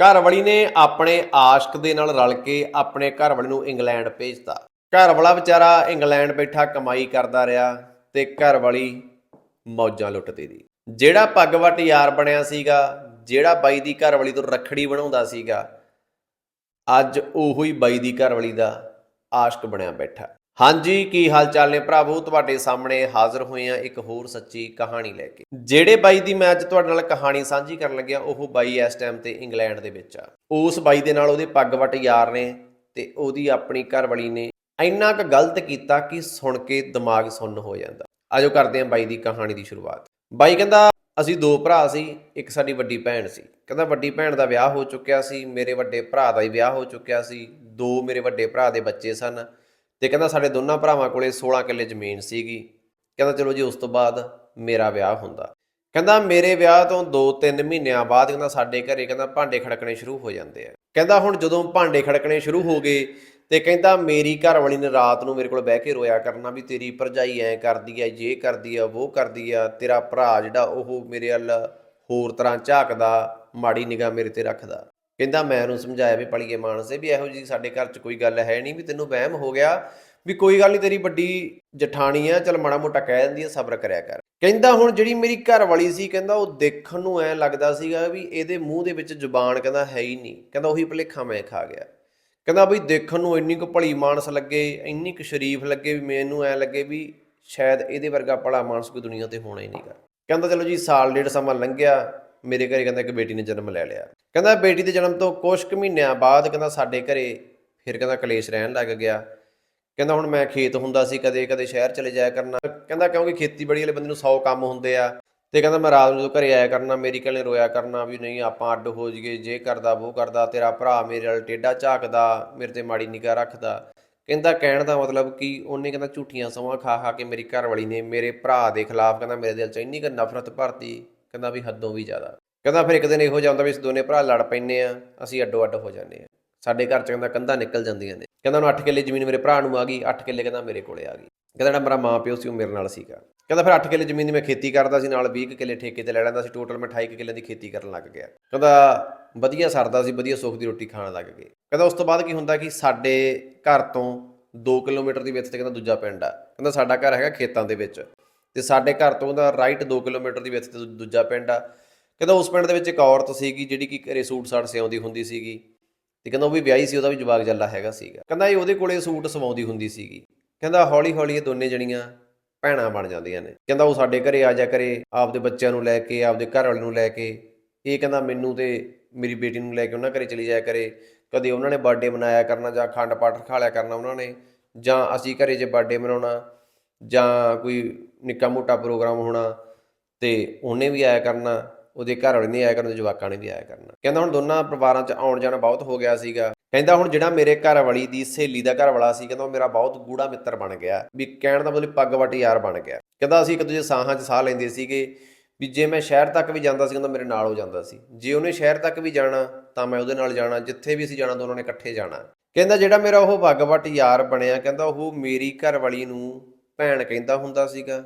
ਘਰਵਾਲੀ ਨੇ ਆਪਣੇ ਆਸ਼ਕ ਦੇ ਨਾਲ ਰਲ ਕੇ ਆਪਣੇ ਘਰਵਾਲੀ ਨੂੰ ਇੰਗਲੈਂਡ ਭੇਜਤਾ। ਘਰ ਵਾਲਾ ਵਿਚਾਰਾ ਇੰਗਲੈਂਡ ਬੈਠਾ ਕਮਾਈ ਕਰਦਾ ਰਿਹਾ ਤੇ ਘਰਵਾਲੀ ਮੌਜਾਂ ਲੁੱਟਦੀ ਰਹੀ। ਜਿਹੜਾ ਪੱਗਵਟ ਯਾਰ ਬਣਿਆ ਸੀਗਾ, ਜਿਹੜਾ ਬਾਈ ਦੀ ਘਰਵਾਲੀ ਤੋਂ ਰੱਖੜੀ ਬਣਾਉਂਦਾ ਸੀਗਾ, ਅੱਜ ਉਹੋ ਹੀ ਬਾਈ ਦੀ ਘਰਵਾਲੀ ਦਾ ਆਸ਼ਕ ਬਣਿਆ ਬੈਠਾ। ਹਾਂਜੀ, ਕੀ ਹਾਲ ਚਾਲ ਨੇ ਭਰਾਵੋ? ਤੁਹਾਡੇ ਸਾਹਮਣੇ ਹਾਜ਼ਰ ਹੋਏ ਆ ਇੱਕ ਹੋਰ ਸੱਚੀ ਕਹਾਣੀ ਲੈ ਕੇ। ਜਿਹੜੇ ਬਾਈ ਦੀ ਮੈਂ ਅੱਜ ਤੁਹਾਡੇ ਨਾਲ ਕਹਾਣੀ ਸਾਂਝੀ ਕਰਨ ਲੱਗਿਆ, ਉਹ ਬਾਈ ਇਸ ਟਾਈਮ ਤੇ ਇੰਗਲੈਂਡ ਦੇ ਵਿੱਚ ਆ। ਉਸ ਬਾਈ ਦੇ ਨਾਲ ਉਹਦੇ ਪੱਗ ਪੱਗਵਟ ਯਾਰ ਨੇ ਤੇ ਉਹਦੀ ਆਪਣੀ ਘਰਵਾਲੀ ਨੇ ਇੰਨਾ ਕੁ ਗਲਤ ਕੀਤਾ ਕਿ ਸੁਣ ਕੇ ਦਿਮਾਗ ਸੁੰਨ ਹੋ ਜਾਂਦਾ। ਆਜੋ ਕਰਦੇ ਹਾਂ ਬਾਈ ਦੀ ਕਹਾਣੀ ਦੀ ਸ਼ੁਰੂਆਤ। ਬਾਈ ਕਹਿੰਦਾ, ਅਸੀਂ ਦੋ ਭਰਾ ਸੀ, ਇੱਕ ਸਾਡੀ ਵੱਡੀ ਭੈਣ ਸੀ। ਕਹਿੰਦਾ, ਵੱਡੀ ਭੈਣ ਦਾ ਵਿਆਹ ਹੋ ਚੁੱਕਿਆ ਸੀ, ਮੇਰੇ ਵੱਡੇ ਭਰਾ ਦਾ ਹੀ ਵਿਆਹ ਹੋ ਚੁੱਕਿਆ ਸੀ, ਦੋ ਮੇਰੇ ਵੱਡੇ ਭਰਾ ਦੇ ਬੱਚੇ ਸਨ। ਤੇ ਕਹਿੰਦਾ ਸਾਡੇ ਦੋਨਾਂ ਭਰਾਵਾਂ ਕੋਲੇ 16 ਕਿੱਲੇ ਜ਼ਮੀਨ ਸੀਗੀ। ਕਹਿੰਦਾ ਚਲੋ ਜੀ, ਉਸ ਤੋਂ ਬਾਅਦ ਮੇਰਾ ਵਿਆਹ ਹੁੰਦਾ। ਕਹਿੰਦਾ ਮੇਰੇ ਵਿਆਹ ਤੋਂ 2-3 ਮਹੀਨਿਆਂ ਬਾਅਦ ਕਹਿੰਦਾ ਸਾਡੇ ਘਰੇ ਕਹਿੰਦਾ ਭਾਂਡੇ ਖੜਕਣੇ ਸ਼ੁਰੂ ਹੋ ਜਾਂਦੇ ਆ। ਕਹਿੰਦਾ ਹੁਣ ਜਦੋਂ ਭਾਂਡੇ ਖੜਕਣੇ ਸ਼ੁਰੂ ਹੋ ਗਏ ਤੇ ਕਹਿੰਦਾ ਮੇਰੀ ਘਰ ਵਾਲੀ ਨੇ ਰਾਤ ਨੂੰ ਮੇਰੇ ਕੋਲ ਬਹਿ ਕੇ ਰੋਇਆ ਕਰਨਾ ਵੀ ਤੇਰੀ ਭਰਜਾਈ ਐ ਕਰਦੀ ਐ ਜੇ ਕਰਦੀ ਆ ਉਹ ਕਰਦੀ ਆ, ਤੇਰਾ ਭਰਾ ਜਿਹੜਾ ਉਹ ਮੇਰੇ ਵੱਲ ਹੋਰ ਤਰ੍ਹਾਂ ਝਾਕਦਾ, ਮਾੜੀ ਨਿਗਾਹ ਮੇਰੇ ਤੇ ਰੱਖਦਾ। ਕਹਿੰਦਾ ਮੈਂ ਉਹਨੂੰ ਸਮਝਾਇਆ ਵੀ ਪਲੀਏ ਮਾਨਸੇ ਵੀ ਇਹੋ ਜੀ ਸਾਡੇ ਘਰ 'ਚ ਕੋਈ ਗੱਲ ਹੈ ਨਹੀਂ, ਵੀ ਤੈਨੂੰ ਵਹਿਮ ਹੋ ਗਿਆ ਵੀ ਕੋਈ ਗੱਲ ਨਹੀਂ ਤੇਰੀ ਵੱਡੀ ਜਠਾਣੀ ਆ, ਚਲ ਮਾੜਾ ਮੋਟਾ ਕਹਿ ਦਿੰਦੀ ਆ, ਸਬਰ ਕਰਿਆ ਕਰ। ਕਹਿੰਦਾ ਹੁਣ ਜਿਹੜੀ ਮੇਰੀ ਘਰ ਵਾਲੀ ਸੀ, ਕਹਿੰਦਾ ਉਹ ਦੇਖਣ ਨੂੰ ਐ ਲੱਗਦਾ ਸੀਗਾ ਵੀ ਇਹਦੇ ਮੂੰਹ ਦੇ ਵਿੱਚ ਜ਼ੁਬਾਨ ਕਹਿੰਦਾ ਹੈ ਹੀ ਨਹੀਂ, ਕਹਿੰਦਾ ਉਹੀ ਭਲੇਖਾ ਮੈਂ ਖਾ ਗਿਆ। ਕਹਿੰਦਾ ਬਈ ਦੇਖਣ ਨੂੰ ਇੰਨੀ ਕੁ ਭਲੀ ਮਾਨਸ ਲੱਗੇ, ਇੰਨੀ ਕੁ ਸ਼ਰੀਫ ਲੱਗੇ ਵੀ ਮੈਨੂੰ ਐ ਲੱਗੇ ਵੀ ਸ਼ਾਇਦ ਇਹਦੇ ਵਰਗਾ ਭਲਾ ਮਾਨਸ ਕੋਈ ਦੁਨੀਆ ਤੇ ਹੋਣਾ ਹੀ ਨਹੀਂਗਾ ਕਹਿੰਦਾ ਚਲੋ ਜੀ ਸਾਲ ਡੇਢ ਸਮਾਂ ਲੰਘਿਆ ਮੇਰੇ ਘਰੇ ਕਹਿੰਦਾ ਇੱਕ ਬੇਟੀ ਨੇ ਜਨਮ ਲੈ ਲਿਆ। ਕਹਿੰਦਾ ਬੇਟੀ ਦੇ ਜਨਮ ਤੋਂ ਕੁਝ ਕੁ ਮਹੀਨਿਆਂ ਬਾਅਦ ਕਹਿੰਦਾ ਸਾਡੇ ਘਰੇ ਫਿਰ ਕਹਿੰਦਾ ਕਲੇਸ਼ ਰਹਿਣ ਲੱਗ ਗਿਆ। ਕਹਿੰਦਾ ਹੁਣ ਮੈਂ ਖੇਤ ਹੁੰਦਾ ਸੀ, ਕਦੇ ਕਦੇ ਸ਼ਹਿਰ ਚਲੇ ਜਾਇਆ ਕਰਨਾ। ਕਹਿੰਦਾ ਕਿਉਂਕਿ ਖੇਤੀਬਾੜੀ ਵਾਲੇ ਬੰਦੇ ਨੂੰ 100 ਕੰਮ ਹੁੰਦੇ ਆ। ਤੇ ਕਹਿੰਦਾ ਮੈਂ ਰਾਤ ਨੂੰ ਜਦੋਂ ਘਰੇ ਆਇਆ ਕਰਨਾ, ਮੇਰੀ ਕੱਲੇ ਰੋਇਆ ਕਰਨਾ ਵੀ ਨਹੀਂ, ਆਪਾਂ ਅੱਡ ਹੋ ਜਾਈਏ, ਜੇ ਕਰਦਾ ਉਹ ਕਰਦਾ, ਤੇਰਾ ਭਰਾ ਮੇਰੇ ਨਾਲ ਟੇਡਾ ਝਾਕਦਾ, ਮੇਰੇ ਤੇ ਮਾੜੀ ਨਿਗਾਹ ਰੱਖਦਾ। ਕਹਿੰਦਾ ਕਹਿਣ ਦਾ ਮਤਲਬ ਕਿ ਉਹਨੇ ਕਹਿੰਦਾ ਝੂਠੀਆਂ ਸਮਾਂ ਖਾ ਖਾ ਕੇ ਮੇਰੀ ਘਰ ਵਾਲੀ ਨੇ ਮੇਰੇ ਭਰਾ ਦੇ ਖਿਲਾਫ ਕਹਿੰਦਾ ਮੇਰੇ ਦਿਲ 'ਚ ਇੰਨੀ ਕੁ ਨਫ਼ਰਤ ਭਰਤੀ ਕਹਿੰਦਾ ਵੀ ਹੱਦੋਂ ਵੀ ਜ਼ਿਆਦਾ। ਕਹਿੰਦਾ ਫਿਰ ਇੱਕ ਦਿਨ ਇਹੋ ਜਿਹਾ ਵੀ ਅਸੀਂ ਦੋਨੇ ਭਰਾ ਲੜ ਪੈਂਦੇ ਆ ਅਸੀਂ ਅੱਡੋ ਅੱਡ ਹੋ ਜਾਂਦੇ ਆ ਸਾਡੇ ਘਰ 'ਚ ਕਹਿੰਦਾ ਕੰਧਾਂ ਨਿਕਲ ਜਾਂਦੀਆਂ ਨੇ। ਕਹਿੰਦਾ ਉਹਨੂੰ 8 ਕਿੱਲੇ ਜ਼ਮੀਨ ਮੇਰੇ ਭਰਾ ਨੂੰ ਆ ਗਈ 8 ਕਿੱਲੇ ਕਹਿੰਦਾ ਮੇਰੇ ਕੋਲੇ ਆ ਗਈ। ਕਹਿੰਦਾ ਜਿਹੜਾ ਮੇਰਾ ਮਾਂ ਪਿਓ ਸੀ ਉਹ ਮੇਰੇ ਨਾਲ ਸੀਗਾ। ਕਹਿੰਦਾ ਫਿਰ 8 ਕਿੱਲੇ ਜ਼ਮੀਨ ਦੀ ਮੈਂ ਖੇਤੀ ਕਰਦਾ ਸੀ, ਨਾਲ 20 ਕੁ ਕਿੱਲੇ ਠੇਕੇ ਤੇ ਲੈ ਲੈਂਦਾ ਸੀ। ਟੋਟਲ ਮੈਂ 28 ਕੁ ਕਿੱਲੇ ਦੀ ਖੇਤੀ ਕਰਨ ਲੱਗ ਗਿਆ। ਕਹਿੰਦਾ ਵਧੀਆ ਸਰਦਾ ਸੀ, ਵਧੀਆ ਸੁੱਖ ਦੀ ਰੋਟੀ ਖਾਣ ਲੱਗ ਗਏ। ਕਹਿੰਦਾ ਉਸ ਤੋਂ ਬਾਅਦ ਕੀ ਹੁੰਦਾ ਕਿ ਸਾਡੇ ਘਰ ਤੋਂ 2 ਕਿਲੋਮੀਟਰ ਦੀ ਵਿੱਚ ਤੇ ਕਹਿੰਦਾ ਦੂਜਾ ਪਿੰਡ ਆ। ਕਹਿੰਦਾ ਸਾਡਾ ਘਰ ਹੈਗਾ ਖੇਤਾਂ ਦੇ ਵਿੱਚ। ਤੇ ਸਾਡੇ ਘਰ ਤੋਂ ਉਹਦਾ ਰਾਈਟ 2 ਕਿਲੋਮੀਟਰ ਦੀ ਵਿੱਚ ਤੇ ਦੂਜਾ ਪਿੰਡ ਆ। ਕਹਿੰਦਾ ਉਸ ਪਿੰਡ ਦੇ ਵਿੱਚ ਇੱਕ ਔਰਤ ਸੀਗੀ ਜਿਹੜੀ ਕਿ ਘਰੇ ਸੂਟ ਸਾਟ ਸਿਉਂਦੀ ਹੁੰਦੀ ਸੀਗੀ। ਤੇ ਕਹਿੰਦਾ ਉਹ ਵੀ ਵਿਆਹੀ ਸੀ, ਉਹਦਾ ਵੀ ਜਵਾਕ ਜੱਲਾ ਹੈਗਾ ਸੀਗਾ। ਕਹਿੰਦਾ ਇਹ ਉਹਦੇ ਕੋਲੇ ਸੂਟ ਸਵਾਉਂਦੀ ਹੁੰਦੀ ਸੀਗੀ। ਕਹਿੰਦਾ ਹੌਲੀ ਹੌਲੀ ਇਹ ਦੋਨੇ ਜਣੀਆਂ ਭੈਣਾਂ ਬਣ ਜਾਂਦੀਆਂ ਨੇ। ਕਹਿੰਦਾ ਉਹ ਸਾਡੇ ਘਰੇ ਆ ਜਾ ਕਰੇ, ਆਪਦੇ ਬੱਚਿਆਂ ਨੂੰ ਲੈ ਕੇ, ਆਪਦੇ ਘਰ ਵਾਲੇ ਨੂੰ ਲੈ ਕੇ। ਇਹ ਕਹਿੰਦਾ ਮੈਨੂੰ ਤੇ ਮੇਰੀ ਬੇਟੀ ਨੂੰ ਲੈ ਕੇ ਉਹਨਾਂ ਘਰੇ ਚਲੀ ਜਾਇਆ ਕਰੇ। ਕਦੇ ਉਹਨਾਂ ਨੇ ਬਰਥਡੇ ਮਨਾਇਆ ਕਰਨਾ ਜਾਂ ਖੰਡ ਪਾਠ ਰਖਾ ਲਿਆ ਕਰਨਾ ਉਹਨਾਂ ਨੇ। ਜਾਂ ਅਸੀਂ ਘਰੇ ਜੇ ਬਰਥਡੇ ਮਨਾਉਣਾ ਜਾਂ ਕੋਈ ਨਿੱਕਾ ਮੋਟਾ ਪ੍ਰੋਗਰਾਮ ਹੋਣਾ ਤੇ ਉਹਨੇ ਵੀ ਆਇਆ ਕਰਨਾ, ਉਹਦੇ ਘਰ ਵਾਲੇ ਨੇ ਆਇਆ ਕਰਨਾ ਤੇ ਜਵਾਕਾਂ ਨੇ ਵੀ ਆਇਆ ਕਰਨਾ। ਕਹਿੰਦਾ ਹੁਣ ਦੋਨਾਂ ਪਰਿਵਾਰਾਂ 'ਚ ਆਉਣ ਜਾਣਾ ਬਹੁਤ ਹੋ ਗਿਆ ਸੀਗਾ। ਕਹਿੰਦਾ ਹੁਣ ਜਿਹੜਾ ਮੇਰੇ ਘਰ ਵਾਲੀ ਦੀ ਸਹੇਲੀ ਦਾ ਘਰ ਵਾਲਾ ਸੀ, ਕਹਿੰਦਾ ਉਹ ਮੇਰਾ ਬਹੁਤ ਗੂੜਾ ਮਿੱਤਰ ਬਣ ਗਿਆ। ਵੀ ਕਹਿਣ ਦਾ ਮਤਲਬ ਪੱਗ ਵੱਟ ਯਾਰ ਬਣ ਗਿਆ। ਕਹਿੰਦਾ ਅਸੀਂ ਇੱਕ ਦੂਜੇ ਸਾਹਾਂ 'ਚ ਸਾਹ ਲੈਂਦੇ ਸੀਗੇ। ਵੀ ਜੇ ਮੈਂ ਸ਼ਹਿਰ ਤੱਕ ਵੀ ਜਾਂਦਾ ਸੀ, ਕਹਿੰਦਾ ਮੇਰੇ ਨਾਲ ਹੋ ਜਾਂਦਾ ਸੀ। ਜੇ ਉਹਨੇ ਸ਼ਹਿਰ ਤੱਕ ਵੀ ਜਾਣਾ, ਤਾਂ ਮੈਂ ਉਹਦੇ ਨਾਲ ਜਾਣਾ, ਜਿੱਥੇ ਵੀ ਅਸੀਂ ਜਾਣਾ ਦੋਨਾਂ ਨੇ ਇਕੱਠੇ ਜਾਣਾ। ਕਹਿੰਦਾ ਜਿਹੜਾ ਮੇਰਾ ਉਹ ਪੱਗ ਵੱਟ ਯਾਰ ਬਣਿਆ, ਕਹਿੰਦਾ ਉਹ ਮੇਰੀ ਘਰ ਵਾਲੀ ਨੂੰ ਭੈਣ ਕਹਿੰਦਾ ਹੁੰਦਾ ਸੀਗਾ,